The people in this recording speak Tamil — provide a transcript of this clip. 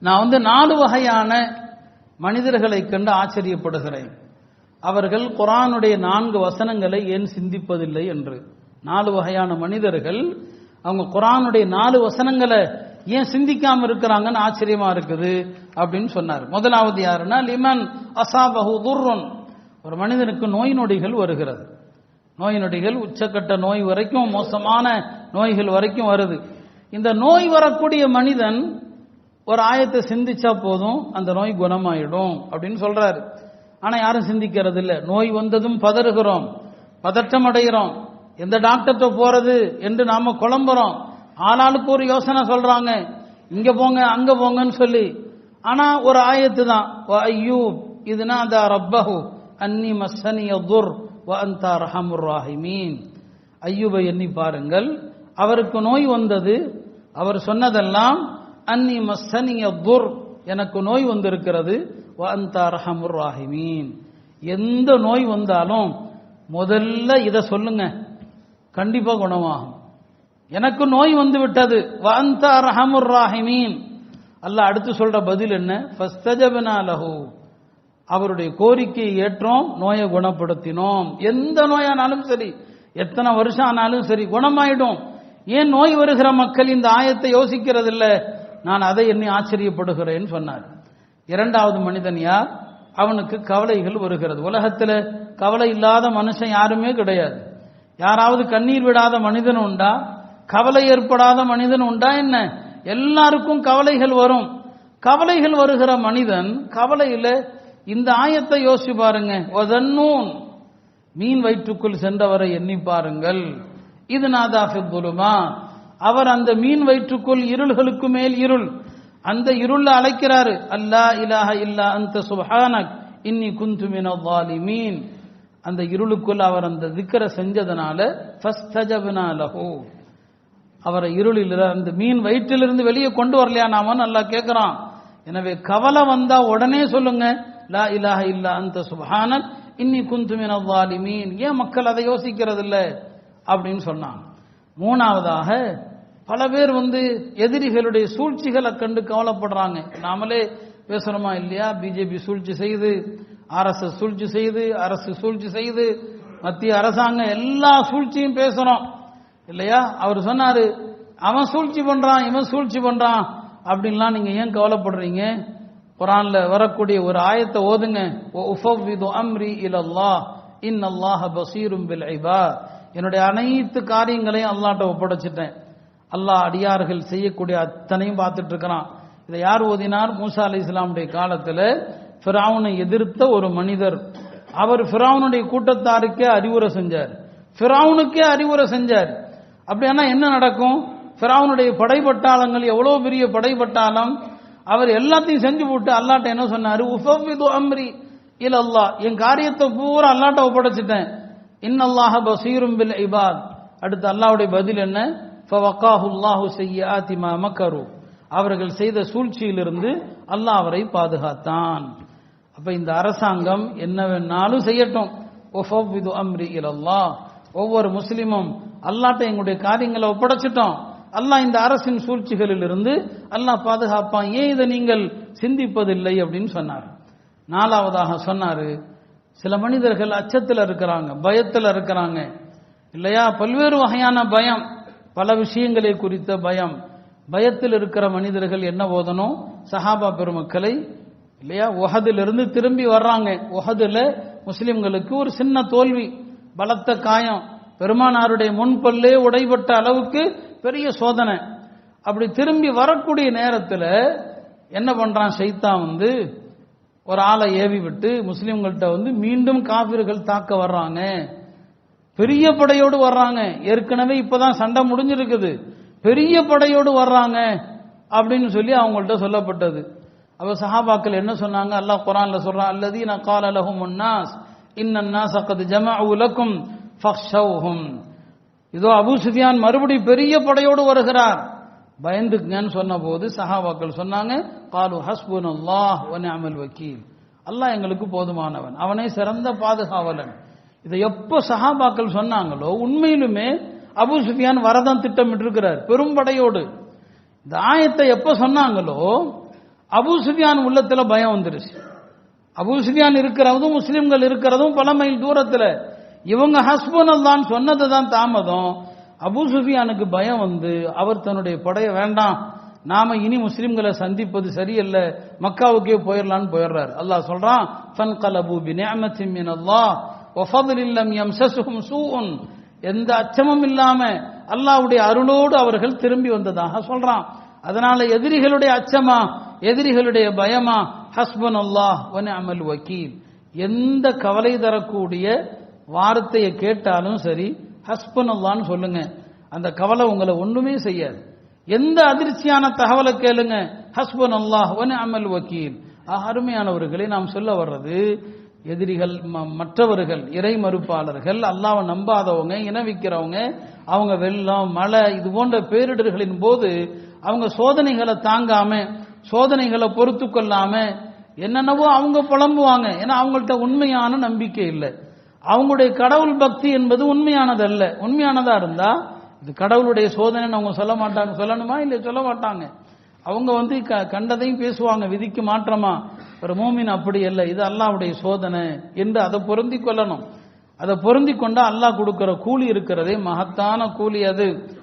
நான் வந்து நாலு வகையான மனிதர்களை கண்டு ஆச்சரியப்படுகிறேன். அவர்கள் குரானுடைய நான்கு வசனங்களை ஏன் சிந்திப்பதில்லை என்று. நாலு வகையான மனிதர்கள் அவங்க குரானுடைய நாலு வசனங்களை ஏன் சிந்திக்காம இருக்கிறாங்கன்னு ஆச்சரியமா இருக்குது அப்படின்னு சொன்னார். முதலாவது யாருன்னா லிமன் அசாபஹு துர்ரன். ஒரு மனிதனுக்கு நோய் நொடிகள் வருகிறது. நோய் நொடிகள் உச்சக்கட்ட நோய் வரைக்கும் மோசமான நோய்கள் வரைக்கும் வருது. இந்த நோய் வரக்கூடிய மனிதன் ஒரு ஆயத்தை சிந்திச்சா போதும் அந்த நோய் குணமாயிடும் அப்படின்னு சொல்றாரு. ஆனா யாரும் சிந்திக்கிறது இல்லை நோய் வந்ததும் பதறுகிறோம் பதற்றம் அடைகிறோம். எந்த டாக்டர்கிட்ட போறது என்று நாம குழம்புறோம். ஆளாளுக்கு ஒரு யோசனை சொல்றாங்க. இங்க போங்க அங்க போங்கன்னு சொல்லி. ஆனா ஒரு ஆயத்து தான். ஐயூ இதுனா அந்த ரப்பஹு அன்னி மஸ்ஸனிய துர் வ அந்தா ரஹமுர் ராஹிமீன். ஐயூபை எண்ணி பாருங்கள். அவருக்கு நோய் வந்தது அவர் சொன்னதெல்லாம் அன்னி மஸ்ஸனிய துர் எனக்கு நோய் வந்திருக்கிறது. வ ராஹிமீன். எந்த நோய் வந்தாலும் முதல்ல இதை சொல்லுங்க. கண்டிப்பா குணமாகும். எனக்கு நோய் வந்து விட்டது வ ராஹிமீன். அல்ல அடுத்து சொல்ற பதில் என்ன? ஃபஸ்தஜபனா அவருடைய கோரிக்கையை ஏற்றோம் நோயை குணப்படுத்தினோம். எந்த நோயானாலும் சரி எத்தனை வருஷம் ஆனாலும் சரி குணமாயிடும். ஏன் நோய் வருகிற மக்கள் இந்த ஆயத்தை யோசிக்கிறதில்ல? நான் அதை எண்ணி ஆச்சரியப்படுகிறேன் சொன்னார். இரண்டாவது மனிதன் யார்? அவனுக்கு கவலைகள் வருகிறது. உலகத்தில் கவலை இல்லாத மனுஷன் யாருமே கிடையாது. யாராவது கண்ணீர் விடாத மனிதன் உண்டா? கவலை ஏற்படாத மனிதன் உண்டா என்ன? எல்லாருக்கும் கவலைகள் வரும். கவலைகள் வருகிற மனிதன் கவலையில் இந்த ஆயத்தை யோசிச்சு பாருங்க. ஒதன்னூன் மீன் வயிற்றுக்குள் சென்றவரை எண்ணி பாருங்கள். இது நாதாஃபிபுலுமா அவர் அந்த மீன் வயிற்றுக்குள் இருள்களுக்கு மேல் இருள். அந்த இருள அழைக்கிறாரு. அல்லா இலாஹ இல்லா அந்த சுபஹானக் இன்னி குந்து மீன் அந்த இருளுக்குள் அவர் அந்த திக்கரை செஞ்சதுனால ஃபஸ்தஜப்னா அவரை இருளில் அந்த மீன் வயிற்றிலிருந்து வெளியே கொண்டு வரலையா நாம நல்லா கேட்கிறான் எனவே கவலை வந்தா உடனே சொல்லுங்க. லா இலாஹ இல்லா அந்த சுபஹானக் இன்னி குந்து மீன் ஏன் மக்கள் அதை யோசிக்கிறது இல்லை அப்படின்னு சொன்னான் மூணாவதாக பல பேர் வந்து எதிரிகளுடைய சூழ்ச்சிகளை கண்டு கவலைப்படுறாங்க. நாமளே பேசுறோமா இல்லையா? பிஜேபி சூழ்ச்சி செய்து ஆர்எஸ்எஸ் சூழ்ச்சி செய்து அரசு சூழ்ச்சி செய்து மத்திய அரசாங்கம் எல்லா சூழ்ச்சியும் பேசுறோம். இல்லையா? அவர் சொன்னாரு அவன் சூழ்ச்சி பண்றான் இவன் சூழ்ச்சி பண்றான். அப்படின்லாம் நீங்க ஏன் கவலைப்படுறீங்க? குரான்ல வரக்கூடிய ஒரு ஆயத்தை ஓதுங்க. உஃபவ்விது அம்ரி இலல்லாஹ் இன் அல்லாஹ பசீரும் பில் ஐபா என்னுடைய அனைத்து காரியங்களையும் அல்லாட்ட ஒப்படைச்சிட்டேன். அல்லாஹ் அடியார்கள் செய்யக்கூடிய அத்தனையும் பார்த்துட்டு இருக்கிறான் இதை யார் ஓதினார்? மூசா அலி இஸ்லாமுடைய காலத்தில் ஃபிராவுனை எதிர்த்த ஒரு மனிதர். அவர் ஃபிராவுனுடைய கூட்டத்தாருக்கே அறிவுரை செஞ்சார். ஃபிராவுனுக்கே அறிவுரை செஞ்சார். அப்படியானா என்ன நடக்கும்? ஃபிராவுனுடைய படைப்பட்டாளங்கள் எவ்வளோ பெரிய படைப்பட்டாலும் அவர் எல்லாத்தையும் செஞ்சு போட்டு அல்லாட்ட என்ன சொன்னாரு? உஃபவ்விது அம்ரி இல்ல அல்லாஹ் என் காரியத்தை பூரா அல்லாட்ட ஒப்படைச்சிட்டேன். இன்னல்லாஹ பசீரும் பில் இபாத். அடுத்து அல்லாஹ்வுடைய பதில் என்ன? ஃபவகாஹுல்லாஹு செய்யாத்தி மக்கரு அவர்கள் செய்த சூழ்ச்சியிலிருந்து அல்லாஹ் அவரை பாதுகாத்தான். அப்ப இந்த அரசாங்கம் என்ன வேணாலும் செய்யட்டும். ஒஃபவ்விது அம்ரி இலல்லாஹ். ஒவ்வொரு முஸ்லிமும் அல்லாட்ட எங்களுடைய காரியங்களை ஒப்படைச்சிட்டோம். அல்லாஹ் இந்த அரசின் சூழ்ச்சிகளில் இருந்து அல்லாஹ் பாதுகாப்பான். ஏன் இதை நீங்கள் சிந்திப்பதில்லை அப்படின்னு சொன்னார். நாலாவதாக சொன்னாரு சில மனிதர்கள் அச்சத்தில் இருக்கிறாங்க பயத்தில் இருக்கிறாங்க. இல்லையா? பல்வேறு வகையான பயம். பல விஷயங்களை குறித்த பயம். பயத்தில் இருக்கிற மனிதர்கள் என்ன ஓதணும்? சஹாபா பெருமக்களை இல்லையா? உஹதிலிருந்து திரும்பி வர்றாங்க. உஹதுல முஸ்லிம்களுக்கு ஒரு சின்ன தோல்வி பலத்த காயம். பெருமானாருடைய முன்பல்லே உடைபட்ட அளவுக்கு பெரிய சோதனை. அப்படி திரும்பி வரக்கூடிய நேரத்தில் என்ன பண்றான்? சைத்தான் வந்து ஒரு ஆளை ஏவி விட்டு முஸ்லீம்கள்கிட்ட வந்து மீண்டும் காபிர்கள் தாக்க வர்றாங்க. பெரிய படையோடு வர்றாங்க. ஏற்கனவே இப்பதான் சண்டை முடிஞ்சிருக்குது. பெரிய படையோடு வர்றாங்க அப்படின்னு சொல்லி அவங்கள்ட்ட சொல்லப்பட்டது. அப்ப சஹாபாக்கள் என்ன சொன்னாங்க? அல்லாஹ் குரான்ல சொல்றான் அல்லதீன கால அலகும் உன்னாஸ் இன்னன்னா சக்கது ஜமஅு உலக்கும் ஃபக்ஷௌஹும் இதோ அபு சுஃபியான் மறுபடியும் பெரிய படையோடு வருகிறார். பயந்துக்குங்கன்னு சொன்ன போது சஹாபாக்கள் சொன்னாங்க காலு ஹஸ்புன் அல்லாஹ் அமல் வக்கீல் அல்லாஹ் எங்களுக்கு போதுமானவன். அவனே சிறந்த பாதுகாவலன். இதை எப்போ சஹாபாக்கள் சொன்னாங்களோ உண்மையிலுமே அபு சுஃபியான் வரதான் திட்டமிட்டு இருக்கிறார் பெரும்படையோடு இந்த ஆயத்தை எப்போ சொன்னாங்களோ அபு சுஃபியான் உள்ளத்தில் பயம் வந்துருச்சு. அபு சுஃபியான் இருக்கிறதும் முஸ்லீம்கள் இருக்கிறதும் பல மைல் தூரத்தில். இவங்க ஹஸ்பன் தான் சொன்னது தான் தாமதம். அபு சுஃபியானுக்கு பயம் வந்து அவர் தன்னுடைய படையை வேண்டாம் நாம இனி முஸ்லிம்களை சந்திப்பது சரியல்ல. மக்காவுக்கே போயிடலான்னு போயிடுறாரு அல்லாஹ் சொல்றான் ஃபன் கலபு பி மின் அல்லாஹ் வ இல்லம் லம் யம்சஸுஹும் சூஉன். எந்த அச்சமும் இல்லாம அல்லாஹ்வுடைய அருளோடு அவர்கள் திரும்பி வந்ததாக சொல்றான். அதனால எதிரிகளுடைய அச்சமா எதிரிகளுடைய பயமா? ஹஸ்பன் அல்லாஹ் ஒன் அமல் வக்கீல். எந்த கவலை தரக்கூடிய வார்த்தையை கேட்டாலும் சரி ஹஸ்பன் அல்லான்னு சொல்லுங்க. அந்த கவலை உங்களை ஒண்ணுமே செய்யாது. எந்த அதிர்ச்சியான தகவலை கேளுங்க. ஹஸ்பன் அல்லாஹ் அமல் வக்கீல். அருமையானவர்களை நாம் சொல்ல வர்றது எதிரிகள் ம- மற்றவர்கள் இறை மறுப்பாளர்கள் அல்லாவை நம்பாதவங்க இனவிக்கிறவங்க அவங்க வெள்ளம் மழை இது போன்ற பேரிடர்களின் போது அவங்க சோதனைகளை தாங்காம சோதனைகளை பொறுத்து கொள்ளாம என்னென்னவோ அவங்க புலம்புவாங்க. ஏன்னா அவங்கள்ட்ட உண்மையான நம்பிக்கை இல்லை. அவங்களுடைய கடவுள் பக்தி என்பது உண்மையானதல்ல. உண்மையானதா இருந்தா இது கடவுளுடைய சோதனைன்னு அவங்க சொல்ல மாட்டாங்க. சொல்லணுமா? இல்லை சொல்ல மாட்டாங்க. அவங்க வந்து க- கண்டதையும் பேசுவாங்க. விதிக்கு மாற்றமா? ஒரு மூமின் அப்படி இல்லை இது அல்லாவுடைய சோதனை என்று அதை பொருந்தி கொள்ளணும். அதை பொருந்தி கொண்டா அல்லாஹ் கொடுக்கிற கூலி இருக்கிறதே மகத்தான கூலி அது.